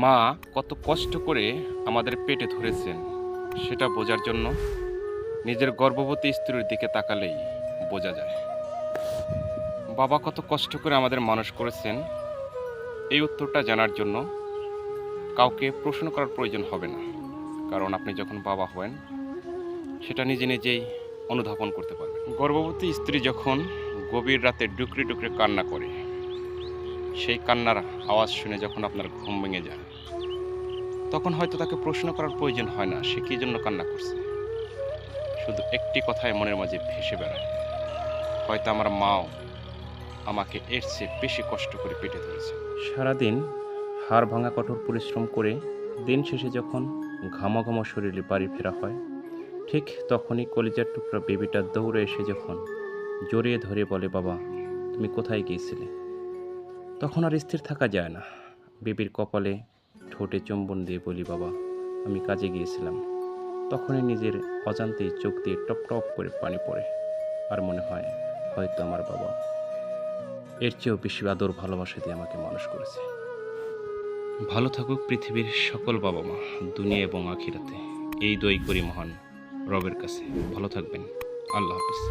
মা কত কষ্ট করে আমাদের পেটে ধরেছেন, সেটা বোঝার জন্য নিজের গর্ভবতী স্ত্রীর দিকে তাকালেই বোঝা যায়। বাবা কত কষ্ট করে আমাদের মানুষ করেছেন, এই উত্তরটা জানার জন্য কাউকে প্রশ্ন করার প্রয়োজন হবে না, কারণ আপনি যখন বাবা হবেন, সেটা নিজে নিজেই অনুধাবন করতে পারবেন। গর্ভবতী স্ত্রী যখন গভীর রাতে ডুকরে ডুকরে কান্না করে সেই কান্নার আওয়াজ শুনে যখন আপনার ঘুম ভেঙে যায়, তখন হয়তো তাকে প্রশ্ন করার প্রয়োজন হয় না, সে কী জন্য কান্না করছে? শুধু একটি কথায় মনের মাঝে ভেসে বেড়ায়। হয়তো আমার মাও আমাকে এর চেয়ে বেশি কষ্ট করে পেটে ধরেছে। সারাদিন হাড় ভাঙা কঠোর পরিশ্রম করে দিন শেষে যখন ঘামাঘাম শরীরে বাড়ি ফেরা হয়, ঠিক তখনই কলিজার টুকরা বেবিটা দৌড়ে এসে যখন জড়িয়ে ধরে বলে, বাবা, তুমি কোথায় গিয়েছিলে? তখন আর স্থির থাকা যায় না। বেবির কপালে ঠোঁটে চুম্বন দিয়ে বলি, বাবা, আমি কাজে গিয়েছিলাম। তখনই নিজের অজান্তেই চোখ দিয়ে টপ টপ করে পানি পড়ে আর মনে হয়, হয়তো আমার বাবা এর চেয়েও বেশি আদর, ভালোবাসা দিয়ে আমাকে মানুষ করেছে। ভালো থাকুক পৃথিবীর সকল বাবা মা দুনিয়া এবং আখিরাতে। এই দই করি মহান রবের কাছে। ভালো থাকবেন। আল্লাহ হাফিজ।